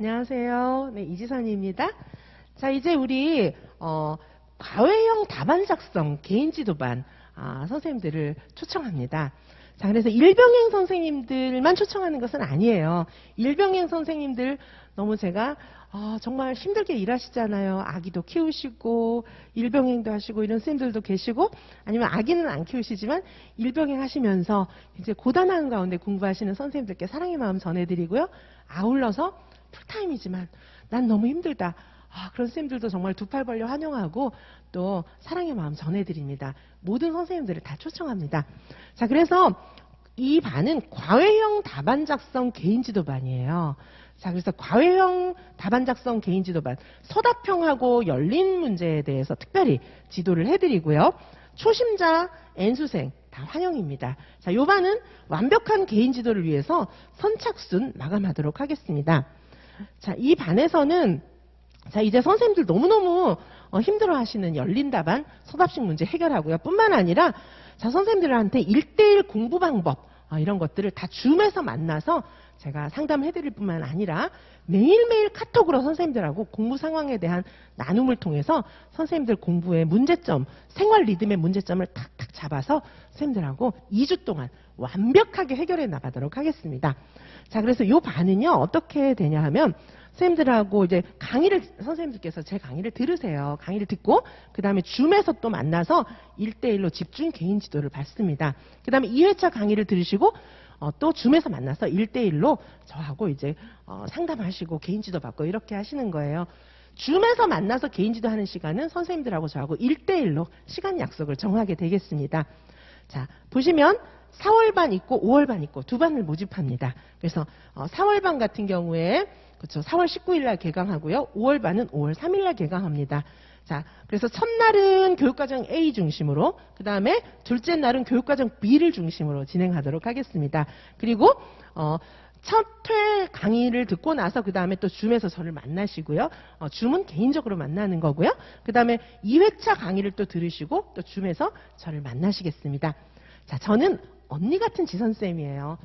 안녕하세요. 네, 이지선입니다. 자, 이제 우리 어, 과외형 답안 작성 개인 지도반 아, 선생님들을 초청합니다. 자, 그래서 일병행 선생님들만 초청하는 것은 아니에요. 일병행 선생님들 너무 제가 아, 정말 힘들게 일하시잖아요. 아기도 키우시고 일병행도 하시고 이런 선생님들도 계시고 아니면 아기는 안 키우시지만 일병행 하시면서 이제 고단한 가운데 공부하시는 선생님들께 사랑의 마음 전해드리고요. 아울러서 풀 타임이지만 난 너무 힘들다. 아, 그런 선생님들도 정말 두 팔 벌려 환영하고 또 사랑의 마음 전해드립니다. 모든 선생님들을 다 초청합니다. 자, 그래서 이 반은 과외형 답안 작성 개인 지도반이에요. 자, 그래서 과외형 답안 작성 개인 지도반, 서답형하고 열린 문제에 대해서 특별히 지도를 해드리고요. 초심자, N수생 다 환영입니다. 자, 요 반은 완벽한 개인 지도를 위해서 선착순 마감하도록 하겠습니다. 자, 이 반에서는 자, 이제 선생님들 너무너무 어, 힘들어 하시는 열린 답안 서답식 문제 해결하고요. 뿐만 아니라 자, 선생님들한테 1대1 공부 방법 어, 이런 것들을 다 줌에서 만나서 제가 상담해 드릴 뿐만 아니라 매일매일 카톡으로 선생님들하고 공부 상황에 대한 나눔을 통해서 선생님들 공부의 문제점, 생활 리듬의 문제점을 탁탁 잡아서 선생님들하고 2주 동안 완벽하게 해결해 나가도록 하겠습니다. 자, 그래서 이 반은요, 어떻게 되냐 하면 선생님들하고 이제 강의를 선생님들께서 제 강의를 들으세요. 강의를 듣고 그 다음에 줌에서 또 만나서 1대1로 집중 개인 지도를 받습니다. 그 다음에 2회차 강의를 들으시고 어, 또 줌에서 만나서 1대1로 저하고 이제 어, 상담하시고 개인 지도 받고 이렇게 하시는 거예요. 줌에서 만나서 개인 지도하는 시간은 선생님들하고 저하고 1대1로 시간 약속을 정하게 되겠습니다. 자, 보시면 4월 반 있고 5월 반 있고 두 반을 모집합니다. 그래서 어, 4월 반 같은 경우에 그렇죠. 4월 19일 날 개강하고요. 5월 반은 5월 3일 날 개강합니다. 자, 그래서 첫날은 교육과정 A 중심으로, 그 다음에 둘째 날은 교육과정 B를 중심으로 진행하도록 하겠습니다. 그리고, 어, 첫회 강의를 듣고 나서 그 다음에 또 줌에서 저를 만나시고요. 어, 줌은 개인적으로 만나는 거고요. 그 다음에 2회차 강의를 또 들으시고 또 줌에서 저를 만나시겠습니다. 자, 저는 언니 같은 지선쌤이에요.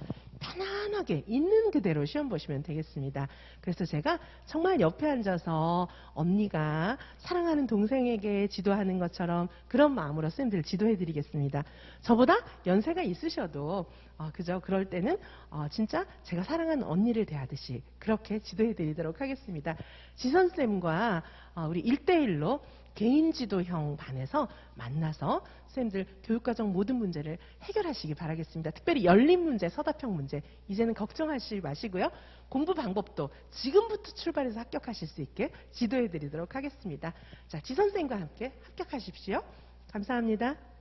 편안하게 있는 그대로 시험 보시면 되겠습니다. 그래서 제가 정말 옆에 앉아서 언니가 사랑하는 동생에게 지도하는 것처럼 그런 마음으로 쌤들 지도해 드리겠습니다. 저보다 연세가 있으셔도 어, 그죠? 그럴 때는 어, 진짜 제가 사랑하는 언니를 대하듯이 그렇게 지도해 드리도록 하겠습니다. 지선쌤과 어, 우리 1대1로 개인 지도형 반에서 만나서 선생님들 교육과정 모든 문제를 해결하시기 바라겠습니다. 특별히 열린 문제, 서답형 문제 이제는 걱정하지 마시고요. 공부 방법도 지금부터 출발해서 합격하실 수 있게 지도해 드리도록 하겠습니다. 자, 지 선생과 함께 합격하십시오. 감사합니다.